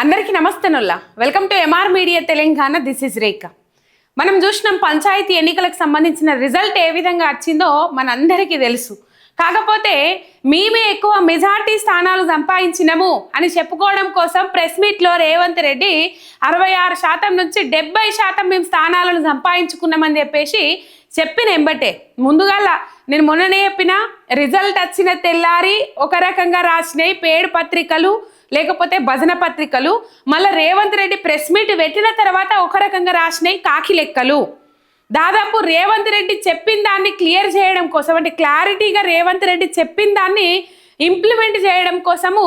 అందరికీ నమస్తేనుల్లా welcome to MR media Telangana this is Rekha మనం చూసినాం పంచాయతీ ఎన్నికలకు సంబంధించిన రిజల్ట్ ఏ విధంగా వచ్చిందో మనందరికీ తెలుసు. కాకపోతే మేమే ఎక్కువ మెజార్టీ స్థానాలు సంపాదించినము అని చెప్పుకోవడం కోసం ప్రెస్ మీట్లో రేవంత్ రెడ్డి అరవై ఆరు శాతం నుంచి డెబ్బై శాతం మేము స్థానాలను సంపాదించుకున్నామని చెప్పేసి చెప్పిన ఎంబటే. ముందుగాల నేను మొన్ననే చెప్పిన రిజల్ట్ వచ్చిన తెల్లారి ఒక రకంగా రాసినాయి పేడు పత్రికలు లేకపోతే భజన పత్రికలు మళ్ళీ రేవంత్ రెడ్డి ప్రెస్ మీట్ పెట్టిన తర్వాత ఒక రకంగా రాసినాయి కాకి లెక్కలు. దాదాపు రేవంత్ రెడ్డి చెప్పిన దాన్ని క్లియర్ చేయడం కోసం అంటే క్లారిటీగా రేవంత్ రెడ్డి చెప్పిన దాన్ని ఇంప్లిమెంట్ చేయడం కోసము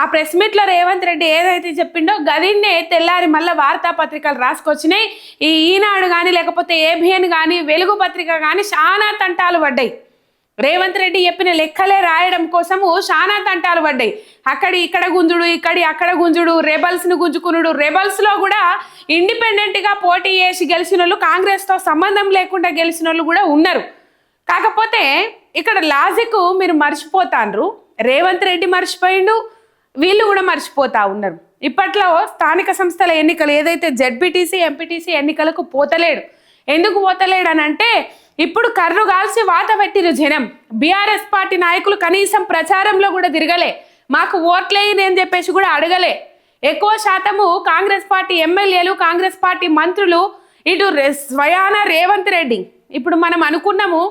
ఆ ప్రెస్ మీట్లో రేవంత్ రెడ్డి ఏదైతే చెప్పిండో గదిన్నే తెల్లారి మళ్ళీ వార్తాపత్రికలు రాసుకొచ్చినాయి. ఈ ఈనాడు కానీ లేకపోతే ఏబిఎన్ కానీ వెలుగు పత్రిక కానీ చాలా తంటాలు పడ్డాయి. రేవంత్ రెడ్డి చెప్పిన లెక్కలే రాయడం కోసము చాలా తంటాలు పడ్డాయి. అక్కడి ఇక్కడ గుంజుడు ఇక్కడి అక్కడ గుంజుడు రెబల్స్ను గుంజుకునుడు. రెబల్స్లో కూడా ఇండిపెండెంట్గా పోటీ చేసి గెలిచిన వాళ్ళు కాంగ్రెస్తో సంబంధం లేకుండా గెలిచిన వాళ్ళు కూడా ఉన్నారు. కాకపోతే ఇక్కడ లాజిక్ మీరు మర్చిపోతాండ్రు. రేవంత్ రెడ్డి మర్చిపోయిండు వీళ్ళు కూడా మర్చిపోతా ఉన్నారు. ఇప్పట్లో స్థానిక సంస్థల ఎన్నికలు ఏదైతే జెడ్పీటీసీ ఎంపీటీసీ ఎన్నికలకు పోతలేడు. ఎందుకు పోతలేడు అని అంటే ఇప్పుడు కర్రు కాల్చి వాత పెట్టిరు జనం. బీఆర్ఎస్ పార్టీ నాయకులు కనీసం ప్రచారంలో కూడా తిరగలే. మాకు ఓట్లేయని అని చెప్పేసి కూడా అడగలే. ఎక్కువ శాతము కాంగ్రెస్ పార్టీ ఎమ్మెల్యేలు కాంగ్రెస్ పార్టీ మంత్రులు ఇటు స్వయాన రేవంత్ రెడ్డి. ఇప్పుడు మనం అనుకున్నాము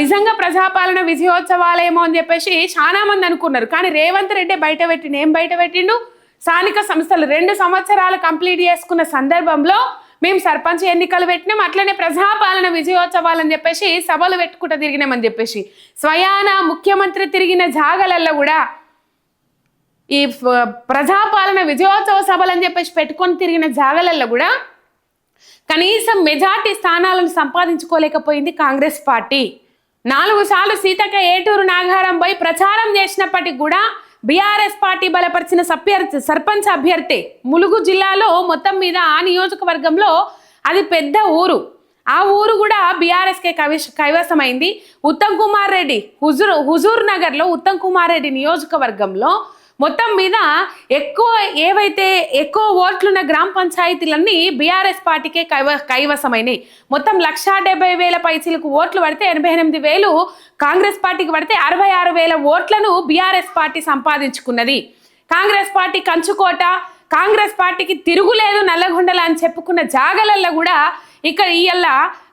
నిజంగా ప్రజాపాలన విజయోత్సవాలేమో అని చెప్పేసి చాలా మంది అనుకున్నారు. కానీ రేవంత్ రెడ్డి బయట పెట్టిండు ఏం బయట పెట్టిండు. స్థానిక సంస్థలు రెండు సంవత్సరాలు కంప్లీట్ చేసుకున్న సందర్భంలో మేము సర్పంచ్ ఎన్నికలు పెట్టినాం అట్లనే ప్రజాపాలన విజయోత్సవాలు అని చెప్పేసి సభలు పెట్టుకుంటూ తిరిగినామని చెప్పేసి. స్వయాన ముఖ్యమంత్రి తిరిగిన జాగలల్లో కూడా ఈ ప్రజాపాలన విజయోత్సవ సభలు అని చెప్పేసి పెట్టుకొని తిరిగిన జాగలల్లో కూడా కనీసం మెజార్టీ స్థానాలను సంపాదించుకోలేకపోయింది కాంగ్రెస్ పార్టీ. నాలుగు సార్లు సీతక్క ఏటూరు నాగారం పోయి ప్రచారం చేసినప్పటికి కూడా బీఆర్ఎస్ పార్టీ బలపరిచిన సభ్యర్థి సర్పంచ్ అభ్యర్థి ములుగు జిల్లాలో మొత్తం మీద ఆ నియోజకవర్గంలో అది పెద్ద ఊరు. ఆ ఊరు కూడా బీఆర్ఎస్కే కైవశ కైవసమైంది. ఉత్తమ్ కుమార్ రెడ్డి హుజూర్ హుజూర్ నగర్లో ఉత్తమ్ కుమార్ రెడ్డి నియోజకవర్గంలో మొత్తం మీద ఎక్కువ ఏవైతే ఎక్కువ ఓట్లున్న గ్రామ పంచాయతీలన్నీ బీఆర్ఎస్ పార్టీకే కైవ కైవసమైనవి మొత్తం లక్షా డెబ్బై వేల పైసలకు ఓట్లు పడితే ఎనభై ఎనిమిది వేలు కాంగ్రెస్ పార్టీకి పడితే అరవై ఆరు వేల ఓట్లను బీఆర్ఎస్ పార్టీ సంపాదించుకున్నది. కాంగ్రెస్ పార్టీ కంచుకోట కాంగ్రెస్ పార్టీకి తిరుగులేదు నల్లగొండల అని చెప్పుకున్న జాగలల్లో కూడా ఇక్కడ ఇయ్యల్ల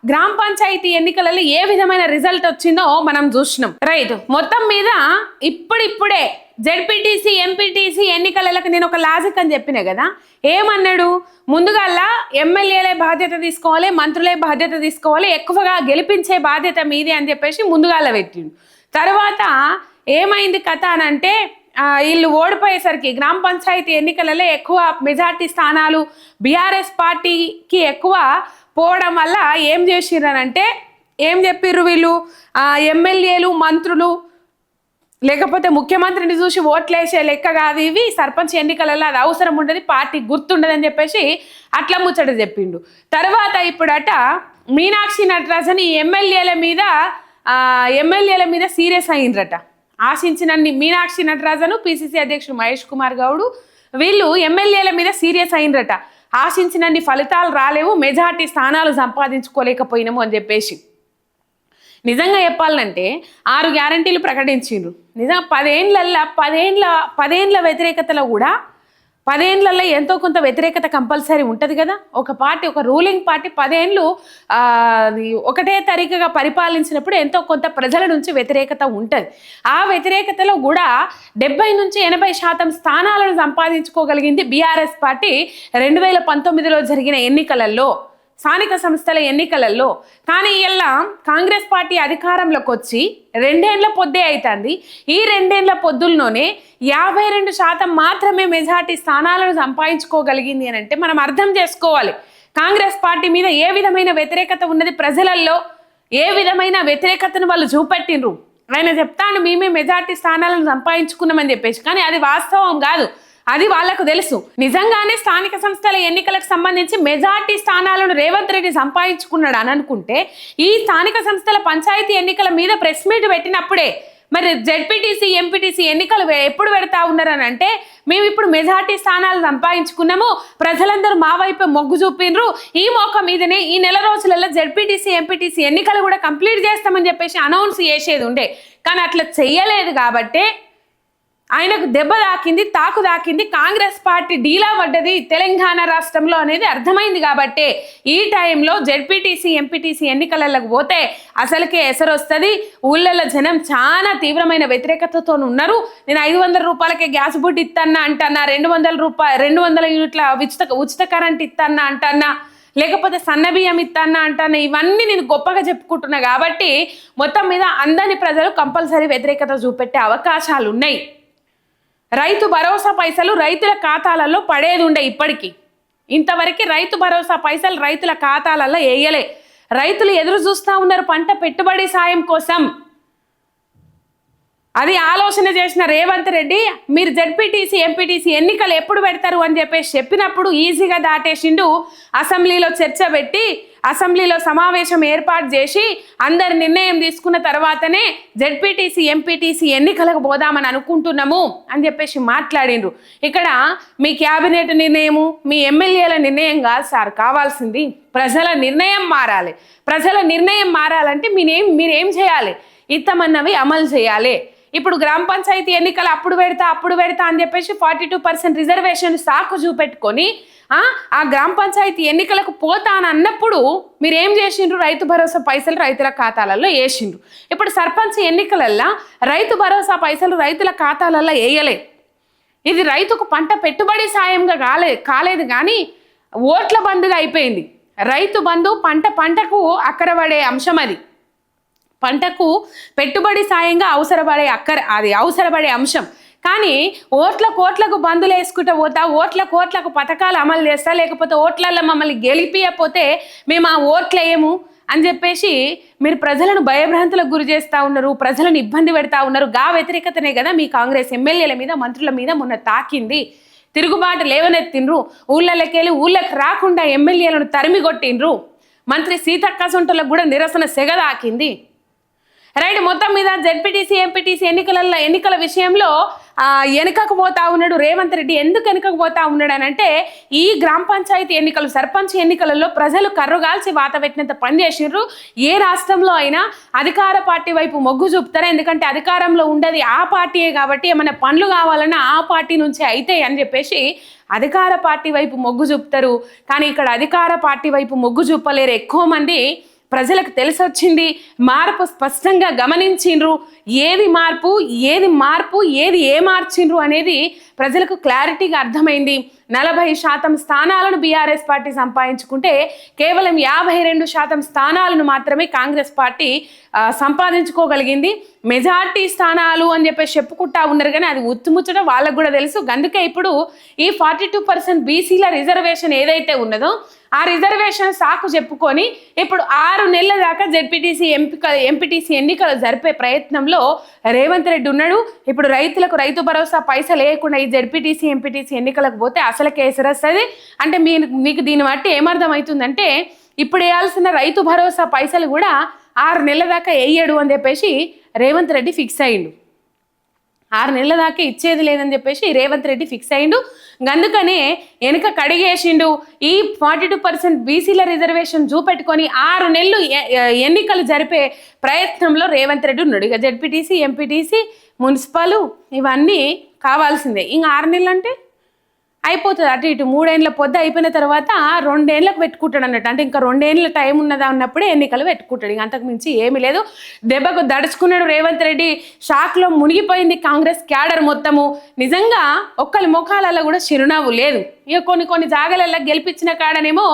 గ్రామ పంచాయతీ ఎన్నికలలో ఏ విధమైన రిజల్ట్ వచ్చిందో మనం చూసినాం. రైట్ మొత్తం మీద ఇప్పుడిప్పుడే జెడ్పీటీసీ ఎంపీటీసీ ఎన్నికలకు నేను ఒక లాజిక్ అని చెప్పిన కదా. ఏమన్నాడు? ముందుగల్లా ఎమ్మెల్యేలే బాధ్యత తీసుకోవాలి మంత్రులే బాధ్యత తీసుకోవాలి ఎక్కువగా గెలిపించే బాధ్యత మీదే అని చెప్పేసి ముందుగాల పెట్టిండు. తర్వాత ఏమైంది కథ అని అంటే వీళ్ళు ఓడిపోయేసరికి గ్రామ పంచాయతీ ఎన్నికలలో ఎక్కువ మెజార్టీ స్థానాలు బీఆర్ఎస్ పార్టీకి ఎక్కువ పోవడం వల్ల ఏం చేసిర్రనంటే ఏం చెప్పిర్రు వీళ్ళు? ఎమ్మెల్యేలు మంత్రులు లేకపోతే ముఖ్యమంత్రిని చూసి ఓట్లేసే లెక్క కాదు ఇవి. సర్పంచ్ ఎన్నికలలో అది అవసరం ఉండదు పార్టీ గుర్తుండదు అని చెప్పేసి అట్లా ముచ్చట చెప్పిండు. తర్వాత ఇప్పుడట మీనాక్షి నటరాజన్ ఈ ఎమ్మెల్యేల మీద ఎమ్మెల్యేల మీద సీరియస్ అయిండ్రట. ఆశించినన్ని మీనాక్షి నటరాజను పిసిసి అధ్యక్షుడు మహేష్ కుమార్ గౌడు వీళ్ళు ఎమ్మెల్యేల మీద సీరియస్ అయిండ్రట. ఆశించినన్ని ఫలితాలు రాలేవు మెజార్టీ స్థానాలు సంపాదించుకోలేకపోయినాము అని చెప్పేసి. నిజంగా చెప్పాలంటే ఆరు గ్యారంటీలు ప్రకటించిండ్రు. నిజంగా పదేండ్లల్లో పదేండ్ల పదేండ్ల వ్యతిరేకతలో కూడా పదేండ్లలో ఎంతో కొంత వ్యతిరేకత కంపల్సరీ ఉంటుంది కదా? ఒక పార్టీ ఒక రూలింగ్ పార్టీ పదేండ్లు ఒకటే తరీకగా పరిపాలించినప్పుడు ఎంతో కొంత ప్రజల నుంచి వ్యతిరేకత ఉంటుంది. ఆ వ్యతిరేకతలో కూడా డెబ్బై నుంచి ఎనభై శాతం స్థానాలను సంపాదించుకోగలిగింది బీఆర్ఎస్ పార్టీ రెండు వేల పంతొమ్మిదిలో జరిగిన ఎన్నికలలో. స్థానిక సంస్థల ఎన్నికలలో కానీ ఇలా కాంగ్రెస్ పార్టీ అధికారంలోకి వచ్చి రెండేండ్ల పొద్దే అవుతుంది ఈ రెండేండ్ల పొద్దుల్లోనే యాభై రెండు శాతం మాత్రమే మెజార్టీ స్థానాలను సంపాదించుకోగలిగింది అని అంటే మనం అర్థం చేసుకోవాలి. కాంగ్రెస్ పార్టీ మీద ఏ విధమైన వ్యతిరేకత ఉన్నది? ప్రజలలో ఏ విధమైన వ్యతిరేకతను వాళ్ళు చూపెట్టిండ్రు? ఆయన చెప్తాను మేమే మెజార్టీ స్థానాలను సంపాదించుకున్నామని చెప్పేసి. కానీ అది వాస్తవం కాదు. అది వాళ్ళకు తెలుసు. నిజంగానే స్థానిక సంస్థల ఎన్నికలకు సంబంధించి మెజార్టీ స్థానాలను రేవంత్ రెడ్డి సంపాదించుకున్నాడు అని అనుకుంటే ఈ స్థానిక సంస్థల పంచాయతీ ఎన్నికల మీద ప్రెస్ మీట్ పెట్టినప్పుడే మరి జెడ్పీటీసీ ఎంపీటీసీ ఎన్నికలు ఎప్పుడు పెడతా ఉన్నారని అంటే మేము ఇప్పుడు మెజార్టీ స్థానాలు సంపాదించుకున్నాము ప్రజలందరూ మా వైపు మొగ్గు చూపిండ్రు ఈ మోక మీదనే ఈ నెల రోజులలో జెడ్పీటీసీ ఎంపీటీసీ ఎన్నికలు కూడా కంప్లీట్ చేస్తామని చెప్పేసి అనౌన్స్ చేసేది ఉండే. కానీ అట్లా చెయ్యలేదు కాబట్టే ఆయనకు దెబ్బ తాకింది తాకు తాకింది కాంగ్రెస్ పార్టీ డీలా పడ్డది తెలంగాణ రాష్ట్రంలో అనేది అర్థమైంది కాబట్టి. ఈ టైంలో జెడ్పీటీసీ ఎంపీటీసీ ఎన్నికలకు పోతే అసలుకే ఎసరు వస్తుంది ఊళ్ళల్లో జనం చాలా తీవ్రమైన వ్యతిరేకతతో ఉన్నారు. నేను ఐదు వందల రూపాయలకే గ్యాస్ బుడ్ ఇస్తానా అంటన్నా రెండు వందల రూపాయ రెండు వందల యూనిట్ల ఉచిత ఉచిత కరెంట్ ఇస్తానా అంటన్నా లేకపోతే సన్న బియ్యం ఇస్తానా అంటాను ఇవన్నీ నేను గొప్పగా చెప్పుకుంటున్నా కాబట్టి మొత్తం మీద అందరి ప్రజలు కంపల్సరీ వ్యతిరేకత చూపెట్టే అవకాశాలు ఉన్నాయి రైతు భరోసా పైసలు రైతుల ఖాతాలలో పడేది ఉండే ఇప్పటికీ. ఇంతవరకు రైతు భరోసా పైసలు రైతుల ఖాతాలలో వేయలే రైతులు ఎదురు చూస్తూ ఉన్నారు పంట పెట్టుబడి సాయం కోసం. అది ఆలోచన చేసిన రేవంత్ రెడ్డి మీరు జడ్పీటీసీ ఎంపీటీసీ ఎన్నికలు ఎప్పుడు పెడతారు అని చెప్పేసి చెప్పినప్పుడు ఈజీగా దాటేసిండు. అసెంబ్లీలో చర్చ పెట్టి అసెంబ్లీలో సమావేశం ఏర్పాటు చేసి అందరి నిర్ణయం తీసుకున్న తర్వాతనే జడ్పీటీసీ ఎంపీటీసీ ఎన్నికలకు పోదామని అనుకుంటున్నాము అని చెప్పేసి మాట్లాడిండ్రు. ఇక్కడ మీ క్యాబినెట్ నిర్ణయము మీ ఎమ్మెల్యేల నిర్ణయం కాదు సార్ కావాల్సింది ప్రజల నిర్ణయం మారాలి. ప్రజల నిర్ణయం మారాలంటే మీరేం మీరేం చేయాలి? ఇత్తమన్నవి అమలు చేయాలి. ఇప్పుడు గ్రామ పంచాయతీ ఎన్నికలు అప్పుడు పెడతా అప్పుడు పెడతా అని చెప్పేసి ఫార్టీ టూ పర్సెంట్ రిజర్వేషన్ సాకు చూపెట్టుకొని ఆ, గ్రామ పంచాయతీ ఎన్నికలకు పోతా అని అన్నప్పుడు మీరు ఏం చేసిండ్రు? రైతు భరోసా పైసలు రైతుల ఖాతాలలో వేసిండ్రు. ఇప్పుడు సర్పంచ్ ఎన్నికలల్లో రైతు భరోసా పైసలు రైతుల ఖాతాలలో వేయలే. ఇది రైతుకు పంట పెట్టుబడి సాయంగా కాలే కాలేదు కానీ ఓట్ల బంధుగా అయిపోయింది. రైతు బంధు పంట పంటకు అక్కరపడే అంశం అది. పంటకు పెట్టుబడి సాయంగా అవసరపడే అక్కర అది అవసరపడే అంశం. కానీ ఓట్ల కోట్లకు బంధులు వేసుకుంటూ పోతా ఓట్ల కోట్లకు పథకాలు అమలు చేస్తా లేకపోతే ఓట్లలో మమ్మల్ని గెలిపియకపోతే మేము ఆ ఓట్లేయము అని చెప్పేసి మీరు ప్రజలను భయభ్రాంతులకు గురి చేస్తూ ఉన్నారు ప్రజలను ఇబ్బంది పెడతా ఉన్నారు. గా వ్యతిరేకతనే కదా మీ కాంగ్రెస్ ఎమ్మెల్యేల మీద మంత్రుల మీద మొన్న తాకింది. తిరుగుబాటు లేవనెత్తిండ్రు. ఊళ్ళకెళ్ళి ఊళ్ళకి రాకుండా ఎమ్మెల్యేలను తరిమి కొట్టిండ్రు మంత్రి సీతక్క సొంటలకు కూడా నిరసన సెగ తాకింది రైట్ మొత్తం మీద జెడ్పీటీసీ ఎంపీటీసీ ఎన్నికలలో ఎన్నికల విషయంలో వెనుకకు పోతా ఉన్నాడు రేవంత్ రెడ్డి. ఎందుకు వెనుకకు పోతా ఉన్నాడు అని అంటే ఈ గ్రామ పంచాయతీ ఎన్నికలు సర్పంచ్ ఎన్నికలలో ప్రజలు కర్రుగాల్చి వాత పెట్టినంత పని చేసిర్రు ఏ రాష్ట్రంలో అయినా అధికార పార్టీ వైపు మొగ్గు చూపుతారు? ఎందుకంటే అధికారంలో ఉండేది ఆ పార్టీయే కాబట్టి ఏమైనా పనులు కావాలన్నా ఆ పార్టీ నుంచే అయితే అని చెప్పేసి అధికార పార్టీ వైపు మొగ్గు చూపుతారు. కానీ ఇక్కడ అధికార పార్టీ వైపు మొగ్గు చూపలేరు ఎక్కువ మంది. ప్రజలకు తెలిసొచ్చింది మార్పు స్పష్టంగా గమనించిండ్రు. ఏది మార్పు ఏది మార్పు ఏది ఏ మార్చిండ్రు అనేది ప్రజలకు క్లారిటీగా అర్థమైంది. నలభై శాతం స్థానాలను బీఆర్ఎస్ పార్టీ సంపాదించుకుంటే కేవలం యాభై రెండు శాతం స్థానాలను మాత్రమే కాంగ్రెస్ పార్టీ సంపాదించుకోగలిగింది. మెజార్టీ స్థానాలు అని చెప్పేసి చెప్పుకుంటా ఉన్నారు కానీ అది ఉత్తుముచ్చడం వాళ్ళకు కూడా తెలుసు. అందుకే ఇప్పుడు ఈ ఫార్టీ టూ పర్సెంట్ బీసీల రిజర్వేషన్ ఏదైతే ఉన్నదో ఆ రిజర్వేషన్ సాకు చెప్పుకొని ఇప్పుడు ఆరు నెలల దాకా జెడ్పీటీసీ ఎంపిక ఎంపీటీసీ ఎన్నికలు జరిపే ప్రయత్నంలో రేవంత్ రెడ్డి ఉన్నాడు. ఇప్పుడు రైతులకు రైతు భరోసా పైసలు లేకుండా ఈ జెడ్పీటీసీ ఎంపీటీసీ ఎన్నికలకు పోతే అసలు కేసు వస్తుంది అంటే మీ మీకు దీన్ని బట్టి ఏమర్థం అవుతుందంటే ఇప్పుడు వేయాల్సిన రైతు భరోసా పైసలు కూడా ఆరు నెలల దాకా వేయడు అని చెప్పేసి రేవంత్ రెడ్డి ఫిక్స్ అయ్యిండు. ఆరు నెలల దాకా ఇచ్చేది లేదని చెప్పేసి రేవంత్ రెడ్డి ఫిక్స్ అయ్యిండు. అందుకనే వెనుక కడిగేసిండు. ఈ ఫార్టీ టూ పర్సెంట్ బీసీల రిజర్వేషన్ చూపెట్టుకొని ఆరు నెలలు ఎన్నికలు జరిపే ప్రయత్నంలో రేవంత్ రెడ్డి ఉన్నాడు. ఇక జెడ్పీటీసీ ఎంపీటీసీ మున్సిపల్ ఇవన్నీ కావాల్సిందే. ఇంకా ఆరు నెలలు అంటే అయిపోతుంది. అటు ఇటు మూడేళ్ళ పొద్దు అయిపోయిన తర్వాత రెండేళ్ళకు పెట్టుకుంటాడు అన్నట్టు అంటే ఇంకా రెండేళ్ళ టైం ఉన్నదా ఉన్నప్పుడే ఎన్నికలు పెట్టుకుంటాడు. ఇంక అంతకు మించి ఏమీ లేదు. దెబ్బకు దడుచుకున్నాడు రేవంత్ రెడ్డి. షాక్లో మునిగిపోయింది కాంగ్రెస్ క్యాడర్ మొత్తము. నిజంగా ఒక్కరి ముఖాలలో కూడా చిరునవ్వు లేదు. ఇక కొన్ని కొన్ని జాగాలలో గెలిపించిన కాడనేమో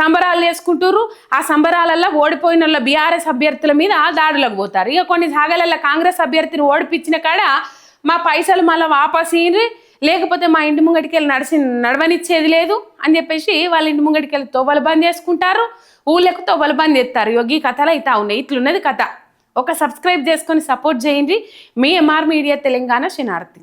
సంబరాలు చేసుకుంటారు ఆ సంబరాలల్లో ఓడిపోయిన వాళ్ళ బీఆర్ఎస్ అభ్యర్థుల మీద దాడులకు పోతారు. ఇక కొన్ని జాగాలలో కాంగ్రెస్ అభ్యర్థిని ఓడిపించిన కాడ మా పైసలు మళ్ళీ వాపస్ లేకపోతే మా ఇంటి ముంగటికి వెళ్ళి నడిచి నడవనిచ్చేది లేదు అని చెప్పేసి వాళ్ళ ఇంటి ముంగటికి వెళ్ళి తోవలు బంద్ చేసుకుంటారు ఊళ్ళకు తోవలు బంద్ చేస్తారు యోగి కథలు అయితే ఉన్నాయి. ఇట్లున్నది కథ. ఒక సబ్స్క్రైబ్ చేసుకొని సపోర్ట్ చేయండి. మీ ఎంఆర్ మీడియా తెలంగాణ శనార్థి